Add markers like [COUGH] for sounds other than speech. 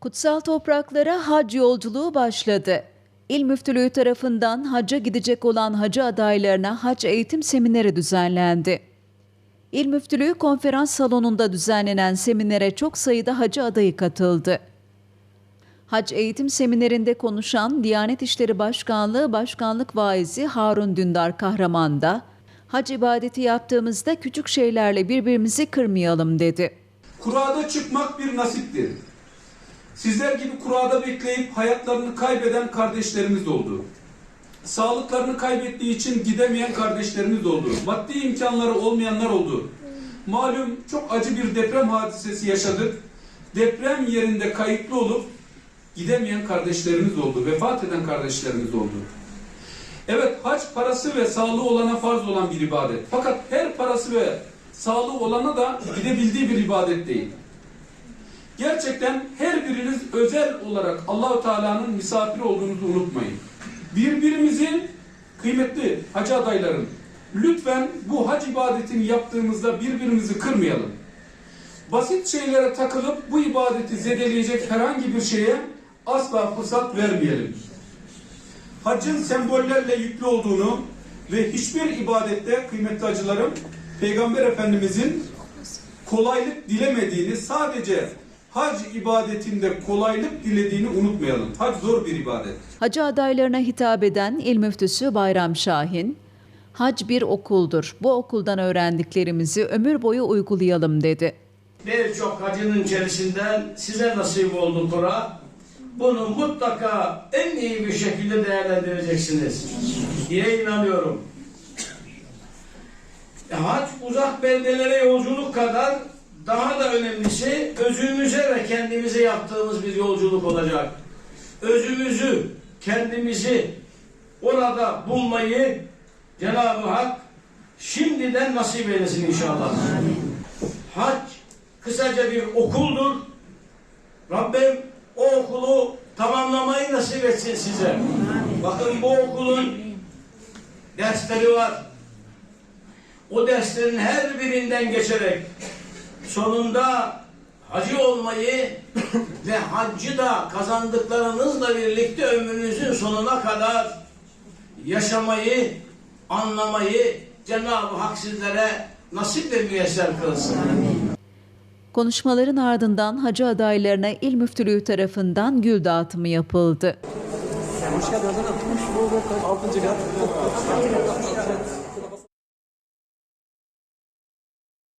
Kutsal topraklara hac yolculuğu başladı. İl Müftülüğü tarafından hacca gidecek olan hacı adaylarına hac eğitim semineri düzenlendi. İl Müftülüğü konferans salonunda düzenlenen seminere çok sayıda hacı adayı katıldı. Hac eğitim seminerinde konuşan Diyanet İşleri Başkanlığı Başkanlık Vaizi Harun Dündar Kahraman da hac ibadeti yaptığımızda küçük şeylerle birbirimizi kırmayalım dedi. Kurada çıkmak bir nasiptir. Sizler gibi kurada bekleyip hayatlarını kaybeden kardeşlerimiz oldu. Sağlıklarını kaybettiği için gidemeyen kardeşlerimiz oldu. Maddi imkanları olmayanlar oldu. Malum çok acı bir deprem hadisesi yaşadık. Deprem yerinde kayıtlı olup gidemeyen kardeşlerimiz oldu. Vefat eden kardeşlerimiz oldu. Evet hac parası ve sağlığı olana farz olan bir ibadet. Fakat her parası ve sağlığı olana da gidebildiği bir ibadet değil. Gerçekten her biriniz özel olarak Allahu Teala'nın misafiri olduğunuzu unutmayın. Birbirimizin kıymetli hacı adayların lütfen bu hac ibadetini yaptığımızda birbirimizi kırmayalım. Basit şeylere takılıp bu ibadeti zedeleyecek herhangi bir şeye asla fırsat vermeyelim. Haccın sembollerle yüklü olduğunu ve hiçbir ibadette kıymetli hacılarım Peygamber Efendimizin kolaylık dilemediğini sadece hac ibadetinde kolaylık dilediğini unutmayalım. Hac zor bir ibadet. Hacı adaylarına hitap eden İl Müftüsü Bayram Şahin, Hac bir okuldur. Bu okuldan öğrendiklerimizi ömür boyu uygulayalım dedi. Birçok hacının içerisinden size nasip oldu Kura. Bunu mutlaka en iyi bir şekilde değerlendireceksiniz diye inanıyorum. E, hac uzak beldelere yolculuk kadar daha da önemlisi özümüze ve kendimize yaptığımız bir yolculuk olacak. Özümüzü, kendimizi orada bulmayı Cenab-ı Hak şimdiden nasip eylesin inşallah. Hac kısaca bir okuldur. Rabbim o okulu tamamlamayı nasip etsin size. Bakın bu okulun dersleri var. O derslerin her birinden geçerek sonunda hacı olmayı [LAUGHS] ve haccı da kazandıklarınızla birlikte ömrünüzün sonuna kadar yaşamayı, anlamayı Cenab-ı Hak sizlere nasip ve müyesser kılsın. Konuşmaların ardından hacı adaylarına İl Müftülüğü tarafından gül dağıtımı yapıldı. Hoş geldiniz. Hoş bulduk. Altıncı kat.